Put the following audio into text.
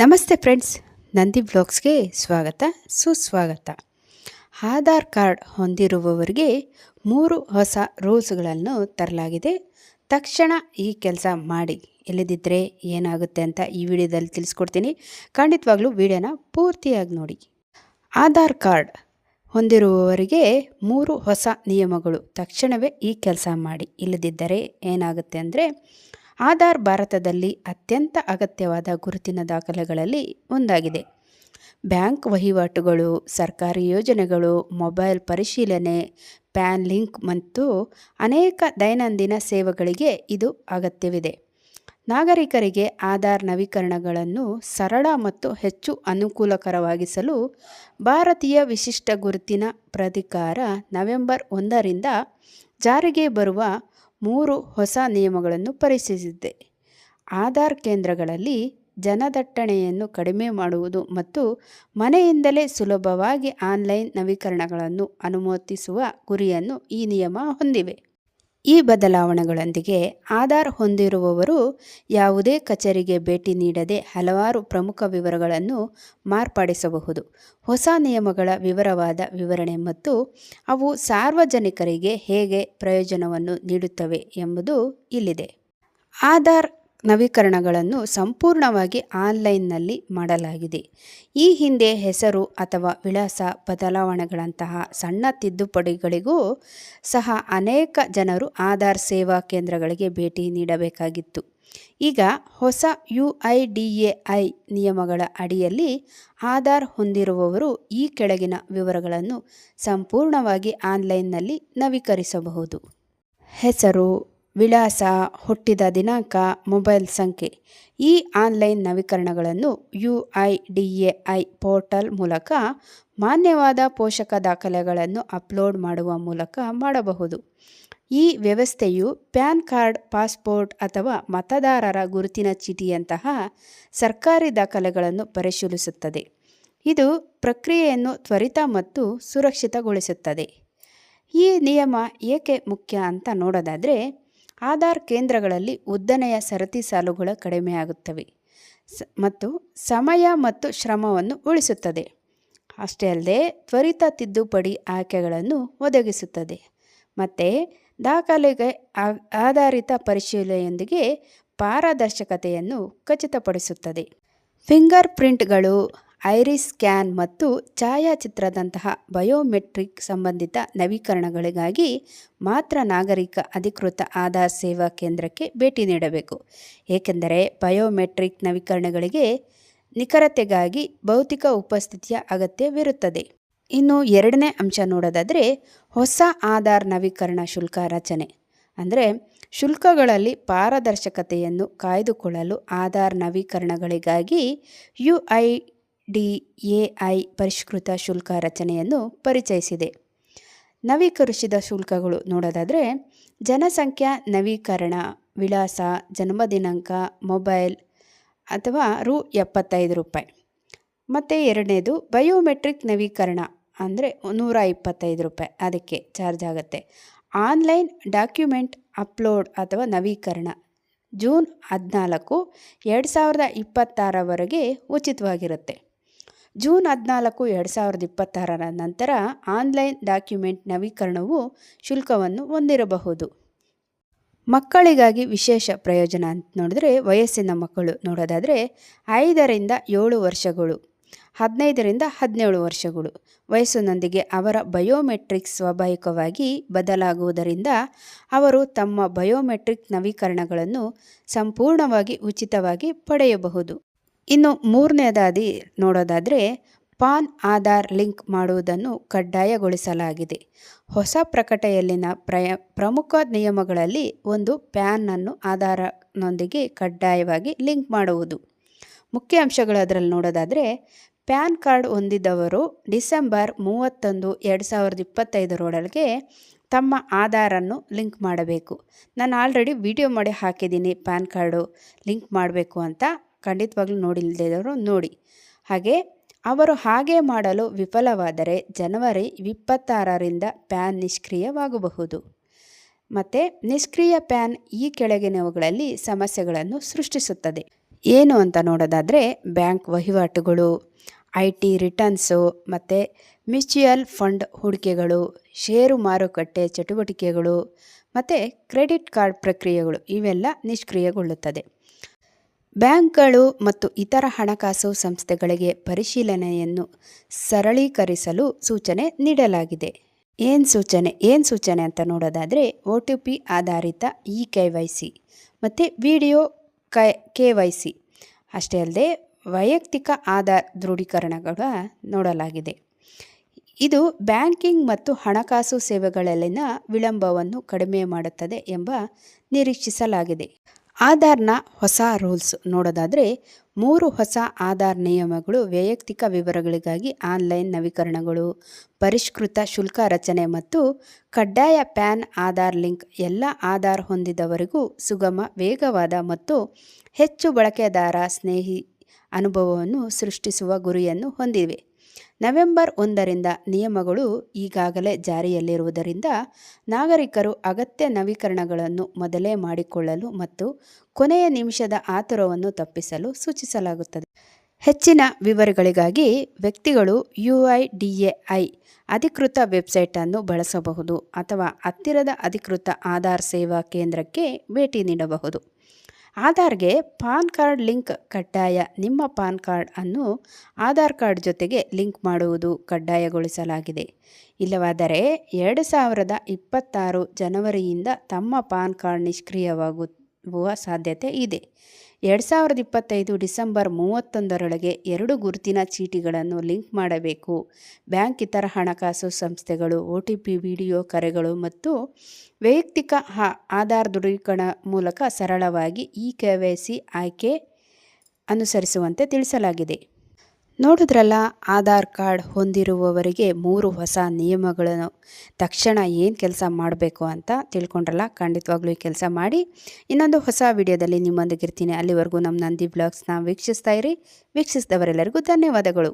ನಮಸ್ತೆ ಫ್ರೆಂಡ್ಸ್, ನಂದಿ ಬ್ಲಾಗ್ಸ್ಗೆ ಸ್ವಾಗತ, ಸುಸ್ವಾಗತ. ಆಧಾರ್ ಕಾರ್ಡ್ ಹೊಂದಿರುವವರಿಗೆ ಮೂರು ಹೊಸ ರೂಲ್ಸ್ಗಳನ್ನು ತರಲಾಗಿದೆ. ತಕ್ಷಣ ಈ ಕೆಲಸ ಮಾಡಿ. ಇಲ್ಲದಿದ್ದರೆ ಏನಾಗುತ್ತೆ ಅಂತ ಈ ವಿಡಿಯೋದಲ್ಲಿ ತಿಳಿಸ್ಕೊಡ್ತೀನಿ. ಖಂಡಿತವಾಗ್ಲೂ ವಿಡಿಯೋನ ಪೂರ್ತಿಯಾಗಿ ನೋಡಿ. ಆಧಾರ್ ಕಾರ್ಡ್ ಹೊಂದಿರುವವರಿಗೆ ಮೂರು ಹೊಸ ನಿಯಮಗಳು. ತಕ್ಷಣವೇ ಈ ಕೆಲಸ ಮಾಡಿ. ಇಲ್ಲದಿದ್ದರೆ ಏನಾಗುತ್ತೆ ಅಂದರೆ ಆಧಾರ್ ಭಾರತದಲ್ಲಿ ಅತ್ಯಂತ ಅಗತ್ಯವಾದ ಗುರುತಿನ ದಾಖಲೆಗಳಲ್ಲಿ ಒಂದಾಗಿದೆ. ಬ್ಯಾಂಕ್ ವಹಿವಾಟುಗಳು, ಸರ್ಕಾರಿ ಯೋಜನೆಗಳು, ಮೊಬೈಲ್ ಪರಿಶೀಲನೆ, ಪ್ಯಾನ್ ಲಿಂಕ್ ಮತ್ತು ಅನೇಕ ದೈನಂದಿನ ಸೇವೆಗಳಿಗೆ ಇದು ಅಗತ್ಯವಿದೆ. ನಾಗರಿಕರಿಗೆ ಆಧಾರ್ ನವೀಕರಣಗಳನ್ನು ಸರಳ ಮತ್ತು ಹೆಚ್ಚು ಅನುಕೂಲಕರವಾಗಿಸಲು ಭಾರತೀಯ ವಿಶಿಷ್ಟ ಗುರುತಿನ ಪ್ರಾಧಿಕಾರ ನವೆಂಬರ್ ಒಂದರಿಂದ ಜಾರಿಗೆ ಬರುವ ಮೂರು ಹೊಸ ನಿಯಮಗಳನ್ನು ಪರಿಚಯಿಸಿದ್ದೆ. ಆಧಾರ್ ಕೇಂದ್ರಗಳಲ್ಲಿ ಜನದಟ್ಟಣೆಯನ್ನು ಕಡಿಮೆ ಮಾಡುವುದು ಮತ್ತು ಮನೆಯಿಂದಲೇ ಸುಲಭವಾಗಿ ಆನ್ಲೈನ್ ನವೀಕರಣಗಳನ್ನು ಅನುಮತಿಸುವ ಗುರಿಯನ್ನು ಈ ನಿಯಮ ಹೊಂದಿವೆ. ಈ ಬದಲಾವಣೆಗಳೊಂದಿಗೆ ಆಧಾರ್ ಹೊಂದಿರುವವರು ಯಾವುದೇ ಕಚೇರಿಗೆ ಭೇಟಿ ನೀಡದೆ ಹಲವಾರು ಪ್ರಮುಖ ವಿವರಗಳನ್ನು ಮಾರ್ಪಡಿಸಬಹುದು. ಹೊಸ ನಿಯಮಗಳ ವಿವರವಾದ ವಿವರಣೆ ಮತ್ತು ಅವು ಸಾರ್ವಜನಿಕರಿಗೆ ಹೇಗೆ ಪ್ರಯೋಜನವನ್ನು ನೀಡುತ್ತವೆ ಎಂಬುದು ಇಲ್ಲಿದೆ. ಆಧಾರ್ ನವೀಕರಣಗಳನ್ನು ಸಂಪೂರ್ಣವಾಗಿ ಆನ್ಲೈನ್ನಲ್ಲಿ ಮಾಡಲಾಗಿದೆ. ಈ ಹಿಂದೆ ಹೆಸರು ಅಥವಾ ವಿಳಾಸ ಬದಲಾವಣೆಗಳಂತಹ ಸಣ್ಣ ತಿದ್ದುಪಡಿಗಳಿಗೂ ಸಹ ಅನೇಕ ಜನರು ಆಧಾರ್ ಸೇವಾ ಕೇಂದ್ರಗಳಿಗೆ ಭೇಟಿ ನೀಡಬೇಕಾಗಿತ್ತು. ಈಗ ಹೊಸ U I D A I ನಿಯಮಗಳ ಅಡಿಯಲ್ಲಿ ಆಧಾರ್ ಹೊಂದಿರುವವರು ಈ ಕೆಳಗಿನ ವಿವರಗಳನ್ನು ಸಂಪೂರ್ಣವಾಗಿ ಆನ್ಲೈನ್ನಲ್ಲಿ ನವೀಕರಿಸಬಹುದು. ಹೆಸರು ವಿಳಾಸ ಹುಟ್ಟಿದ ದಿನಾಂಕ, ಮೊಬೈಲ್ ಸಂಖ್ಯೆ. ಈ online ನವೀಕರಣಗಳನ್ನು U I D A I portal ಮೂಲಕ ಮಾನ್ಯವಾದ ಪೋಷಕ ದಾಖಲೆಗಳನ್ನು ಅಪ್ಲೋಡ್ ಮಾಡುವ ಮೂಲಕ ಮಾಡಬಹುದು. ಈ ವ್ಯವಸ್ಥೆಯು ಪ್ಯಾನ್ ಕಾರ್ಡ್, ಪಾಸ್ಪೋರ್ಟ್ ಅಥವಾ ಮತದಾರರ ಗುರುತಿನ ಚೀಟಿಯಂತಹ ಸರ್ಕಾರಿ ದಾಖಲೆಗಳನ್ನು ಪರಿಶೀಲಿಸುತ್ತದೆ. ಇದು ಪ್ರಕ್ರಿಯೆಯನ್ನು ತ್ವರಿತ ಮತ್ತು ಸುರಕ್ಷಿತಗೊಳಿಸುತ್ತದೆ. ಈ ನಿಯಮ ಏಕೆ ಮುಖ್ಯ ಅಂತ ನೋಡೋದಾದರೆ ಆಧಾರ್ ಕೇಂದ್ರಗಳಲ್ಲಿ ಉದ್ದನೆಯ ಸರತಿ ಸಾಲುಗಳು ಕಡಿಮೆಯಾಗುತ್ತವೆ. ಮತ್ತು ಸಮಯ ಮತ್ತು ಶ್ರಮವನ್ನು ಉಳಿಸುತ್ತದೆ. ಅಷ್ಟೇ ಅಲ್ಲದೆ ತ್ವರಿತ ತಿದ್ದುಪಡಿ ಆಯ್ಕೆಗಳನ್ನು ಒದಗಿಸುತ್ತದೆ. ಮತ್ತು ದಾಖಲೆಗೆ ಆಧಾರಿತ ಪರಿಶೀಲನೆಯೊಂದಿಗೆ ಪಾರದರ್ಶಕತೆಯನ್ನು ಖಚಿತಪಡಿಸುತ್ತದೆ. ಫಿಂಗರ್ ಪ್ರಿಂಟ್ಗಳು ಐರಿಸ್ ಸ್ಕ್ಯಾನ್ ಮತ್ತು ಛಾಯಾಚಿತ್ರದಂತಹ ಬಯೋಮೆಟ್ರಿಕ್ ಸಂಬಂಧಿತ ನವೀಕರಣಗಳಿಗಾಗಿ ಮಾತ್ರ ನಾಗರಿಕ ಅಧಿಕೃತ ಆಧಾರ್ ಸೇವಾ ಕೇಂದ್ರಕ್ಕೆ ಭೇಟಿ ನೀಡಬೇಕು. ಏಕೆಂದರೆ ಬಯೋಮೆಟ್ರಿಕ್ ನವೀಕರಣಗಳಿಗೆ ನಿಖರತೆಗಾಗಿ ಭೌತಿಕ ಉಪಸ್ಥಿತಿಯ ಅಗತ್ಯವಿರುತ್ತದೆ. ಇನ್ನು ಎರಡನೇ ಅಂಶ ನೋಡೋದಾದರೆ ಹೊಸ ಆಧಾರ್ ನವೀಕರಣ ಶುಲ್ಕ ರಚನೆ. ಅಂದರೆ ಶುಲ್ಕಗಳಲ್ಲಿ ಪಾರದರ್ಶಕತೆಯನ್ನು ಕಾಯ್ದುಕೊಳ್ಳಲು Aadhaar ನವೀಕರಣಗಳಿಗಾಗಿ U I D A I ಪರಿಷ್ಕೃತ ಶುಲ್ಕ ರಚನೆಯನ್ನು ಪರಿಚಯಿಸಿದೆ. ನವೀಕರಿಸಿದ ಶುಲ್ಕಗಳು ನೋಡೋದಾದರೆ, ಜನಸಂಖ್ಯಾ ನವೀಕರಣ, ವಿಳಾಸ ಜನ್ಮ ದಿನಾಂಕ ಮೊಬೈಲ್ ಅಥವಾ ರು ಎಪ್ಪತ್ತೈದು ರೂಪಾಯಿ. ಮತ್ತು ಎರಡನೇದು, ಬಯೋಮೆಟ್ರಿಕ್ ನವೀಕರಣ ಅಂದರೆ ನೂರ ಇಪ್ಪತ್ತೈದು ರೂಪಾಯಿ. ಅದಕ್ಕೆ ಚಾರ್ಜ್ ಆಗುತ್ತೆ. ಆನ್ಲೈನ್ ಡಾಕ್ಯುಮೆಂಟ್ ಅಪ್ಲೋಡ್ ಅಥವಾ ನವೀಕರಣ ಜೂನ್ ಹದಿನಾಲ್ಕು, ಎರಡು ಸಾವಿರದ ಇಪ್ಪತ್ತಾರವರೆಗೆ ಉಚಿತವಾಗಿರುತ್ತೆ. ಜೂನ್ ಹದಿನಾಲ್ಕು, ಎರಡು ಸಾವಿರದ ಇಪ್ಪತ್ತಾರರ ನಂತರ ಆನ್ಲೈನ್ ಡಾಕ್ಯುಮೆಂಟ್ ನವೀಕರಣವು ಶುಲ್ಕವನ್ನು ಹೊಂದಿರಬಹುದು. ಮಕ್ಕಳಿಗಾಗಿ ವಿಶೇಷ ಪ್ರಯೋಜನ ಅಂತ ನೋಡಿದ್ರೆ ವಯಸ್ಸಿನ ಮಕ್ಕಳು ನೋಡೋದಾದರೆ ಐದರಿಂದ ಏಳು ವರ್ಷಗಳು, ಹದಿನೈದರಿಂದ ಹದಿನೇಳು ವರ್ಷಗಳು. ವಯಸ್ಸಿನೊಂದಿಗೆ ಅವರ ಬಯೋಮೆಟ್ರಿಕ್ ಸ್ವಾಭಾವಿಕವಾಗಿ ಬದಲಾಗುವುದರಿಂದ ಅವರು ತಮ್ಮ ಬಯೋಮೆಟ್ರಿಕ್ ನವೀಕರಣಗಳನ್ನು ಸಂಪೂರ್ಣವಾಗಿ ಉಚಿತವಾಗಿ ಪಡೆಯಬಹುದು. ಇನ್ನು ಮೂರನೇದಾದಿ ನೋಡೋದಾದರೆ ಪಾನ್ ಆಧಾರ್ ಲಿಂಕ್ ಮಾಡುವುದನ್ನು ಕಡ್ಡಾಯಗೊಳಿಸಲಾಗಿದೆ. ಹೊಸ ಪ್ರಕಟೆಯಲ್ಲಿನ ಪ್ರಯ, ಪ್ರಮುಖ ನಿಯಮಗಳಲ್ಲಿ ಒಂದು ಪ್ಯಾನನ್ನು ಆಧಾರನೊಂದಿಗೆ ಕಡ್ಡಾಯವಾಗಿ ಲಿಂಕ್ ಮಾಡುವುದು. ಮುಖ್ಯ ಅಂಶಗಳು ಅದರಲ್ಲಿ ನೋಡೋದಾದರೆ, ಪ್ಯಾನ್ ಕಾರ್ಡ್ ಹೊಂದಿದವರು ಡಿಸೆಂಬರ್ ಮೂವತ್ತೊಂದು ಎರಡು ಸಾವಿರದ ಇಪ್ಪತ್ತೈದರೊಳಗೆ ತಮ್ಮ ಆಧಾರನ್ನು ಲಿಂಕ್ ಮಾಡಬೇಕು. ನಾನು ಆಲ್ರೆಡಿ ವಿಡಿಯೋ ಮಾಡಿ ಹಾಕಿದ್ದೀನಿ ಪ್ಯಾನ್ ಕಾರ್ಡು ಲಿಂಕ್ ಮಾಡಬೇಕು ಅಂತ. ಖಂಡಿತವಾಗ್ಲೂ ನೋಡಿಲ್ಲದಿರೋರು ನೋಡಿ. ಹಾಗೆ ಅವರು ಹಾಗೆ ಮಾಡಲು ವಿಫಲವಾದರೆ ಜನವರಿ ಇಪ್ಪತ್ತಾರರಿಂದ ಪ್ಯಾನ್ ನಿಷ್ಕ್ರಿಯವಾಗಬಹುದು. ಮತ್ತು ನಿಷ್ಕ್ರಿಯ ಪ್ಯಾನ್ ಈ ಕೆಳಗಿನವುಗಳಲ್ಲಿ ಸಮಸ್ಯೆಗಳನ್ನು ಸೃಷ್ಟಿಸುತ್ತದೆ. ಏನು ಅಂತ ನೋಡೋದಾದರೆ ಬ್ಯಾಂಕ್ ವಹಿವಾಟುಗಳು, ಐ ಟಿ ರಿಟರ್ನ್ಸು, ಮತ್ತು ಮ್ಯೂಚುಯಲ್ ಫಂಡ್ ಹೂಡಿಕೆಗಳು, ಷೇರು ಮಾರುಕಟ್ಟೆ ಚಟುವಟಿಕೆಗಳು, ಮತ್ತು ಕ್ರೆಡಿಟ್ ಕಾರ್ಡ್ ಪ್ರಕ್ರಿಯೆಗಳು ಇವೆಲ್ಲ ನಿಷ್ಕ್ರಿಯಗೊಳ್ಳುತ್ತದೆ. ಬ್ಯಾಂಕ್ಗಳು ಮತ್ತು ಇತರ ಹಣಕಾಸು ಸಂಸ್ಥೆಗಳಿಗೆ ಪರಿಶೀಲನೆಯನ್ನು ಸರಳೀಕರಿಸಲು ಸೂಚನೆ ನೀಡಲಾಗಿದೆ. ಏನು ಸೂಚನೆ? ಏನು ಸೂಚನೆ ಅಂತ ನೋಡೋದಾದರೆ, ಒ ಟಿ ಪಿ ಆಧಾರಿತ ಇ ಕೆ ವೈ ಸಿ ಮತ್ತು ವಿಡಿಯೋ ಕ, ಕೆ ವೈ ಸಿ. ಅಷ್ಟೇ ಅಲ್ಲದೆ, ವೈಯಕ್ತಿಕ ಆಧಾರ್ ದೃಢೀಕರಣಗಳ ನೋಡಲಾಗಿದೆ. ಇದು ಬ್ಯಾಂಕಿಂಗ್ ಮತ್ತು ಹಣಕಾಸು ಸೇವೆಗಳಲ್ಲಿನ ವಿಳಂಬವನ್ನು ಕಡಿಮೆ ಮಾಡುತ್ತದೆ ಎಂಬ ನಿರೀಕ್ಷಿಸಲಾಗಿದೆ. ಆಧಾರ್ನ ಹೊಸ ರೂಲ್ಸ್ ನೋಡೋದಾದರೆ ಮೂರು ಹೊಸ ಆಧಾರ್ ನಿಯಮಗಳು ವೈಯಕ್ತಿಕ ವಿವರಗಳಿಗಾಗಿ ಆನ್ಲೈನ್ ನವೀಕರಣಗಳು, ಪರಿಷ್ಕೃತ ಶುಲ್ಕ ರಚನೆ ಮತ್ತು ಕಡ್ಡಾಯ ಪ್ಯಾನ್, ಆಧಾರ್ ಲಿಂಕ್ ಎಲ್ಲ ಆಧಾರ್ ಹೊಂದಿದವರಿಗೂ ಸುಗಮ, ವೇಗವಾದ ಮತ್ತು ಹೆಚ್ಚು ಬಳಕೆದಾರ ಸ್ನೇಹಿ ಅನುಭವವನ್ನು ಸೃಷ್ಟಿಸುವ ಗುರಿಯನ್ನು ಹೊಂದಿವೆ. ನವೆಂಬರ್ ಒಂದರಿಂದ ನಿಯಮಗಳು ಈಗಾಗಲೇ ಜಾರಿಯಲ್ಲಿರುವುದರಿಂದ ನಾಗರಿಕರು ಅಗತ್ಯ ನವೀಕರಣಗಳನ್ನು ಮೊದಲೇ ಮಾಡಿಕೊಳ್ಳಲು ಮತ್ತು ಕೊನೆಯ ನಿಮಿಷದ ಆತುರವನ್ನು ತಪ್ಪಿಸಲು ಸೂಚಿಸಲಾಗುತ್ತದೆ. ಹೆಚ್ಚಿನ ವಿವರಗಳಿಗಾಗಿ ವ್ಯಕ್ತಿಗಳು U I D A I ಅಧಿಕೃತ ವೆಬ್ಸೈಟನ್ನು ಬಳಸಬಹುದು ಅಥವಾ ಹತ್ತಿರದ ಅಧಿಕೃತ ಆಧಾರ್ ಸೇವಾ ಕೇಂದ್ರಕ್ಕೆ ಭೇಟಿ ನೀಡಬಹುದು. ಆಧಾರ್ಗೆ ಪಾನ್ ಕಾರ್ಡ್ ಲಿಂಕ್ ಕಡ್ಡಾಯ ನಿಮ್ಮ ಪಾನ್ ಕಾರ್ಡ್ ಅನ್ನು ಆಧಾರ್ ಕಾರ್ಡ್ ಜೊತೆಗೆ ಲಿಂಕ್ ಮಾಡುವುದು ಕಡ್ಡಾಯಗೊಳಿಸಲಾಗಿದೆ. ಇಲ್ಲವಾದರೆ ಎರಡು ಸಾವಿರದ ಇಪ್ಪತ್ತಾರು ಜನವರಿಯಿಂದ ತಮ್ಮ ಪಾನ್ ಕಾರ್ಡ್ ನಿಷ್ಕ್ರಿಯವಾಗುವ ಸಾಧ್ಯತೆ ಇದೆ. ಎರಡು ಸಾವಿರದ ಇಪ್ಪತ್ತೈದು ಡಿಸೆಂಬರ್ ಮೂವತ್ತೊಂದರೊಳಗೆ ಎರಡು ಗುರುತಿನ ಚೀಟಿಗಳನ್ನು ಲಿಂಕ್ ಮಾಡಬೇಕು. ಬ್ಯಾಂಕ್ ಇತರ ಹಣಕಾಸು ಸಂಸ್ಥೆಗಳು, ಒ ಟಿ ಪಿ, ವಿಡಿಯೋ ಕರೆಗಳು ಮತ್ತು ವೈಯಕ್ತಿಕ ಆಧಾರ್ ದೃಢೀಕರಣ ಮೂಲಕ ಸರಳವಾಗಿ ಇ ಕೆ ವೈ ಸಿ ಆಯ್ಕೆ ಅನುಸರಿಸುವಂತೆ ತಿಳಿಸಲಾಗಿದೆ. ನೋಡಿದ್ರಲ್ಲ, ಆಧಾರ್ ಕಾರ್ಡ್ ಹೊಂದಿರುವವರಿಗೆ ಮೂರು ಹೊಸ ನಿಯಮಗಳನ್ನು. ತಕ್ಷಣ ಏನು ಕೆಲಸ ಮಾಡಬೇಕು ಅಂತ ತಿಳ್ಕೊಂಡ್ರಲ್ಲ, ಖಂಡಿತವಾಗ್ಲೂ ಈ ಕೆಲಸ ಮಾಡಿ. ಇನ್ನೊಂದು ಹೊಸ ವಿಡಿಯೋದಲ್ಲಿ ನಿಮ್ಮೊಂದಿಗಿರ್ತೀನಿ. ಅಲ್ಲಿವರೆಗೂ ನಮ್ಮ ನಂದಿ ಬ್ಲಾಗ್ಸ್ನ ವೀಕ್ಷಿಸ್ತಾ ಇರಿ. ವೀಕ್ಷಿಸಿದವರೆಲ್ಲರಿಗೂ ಧನ್ಯವಾದಗಳು.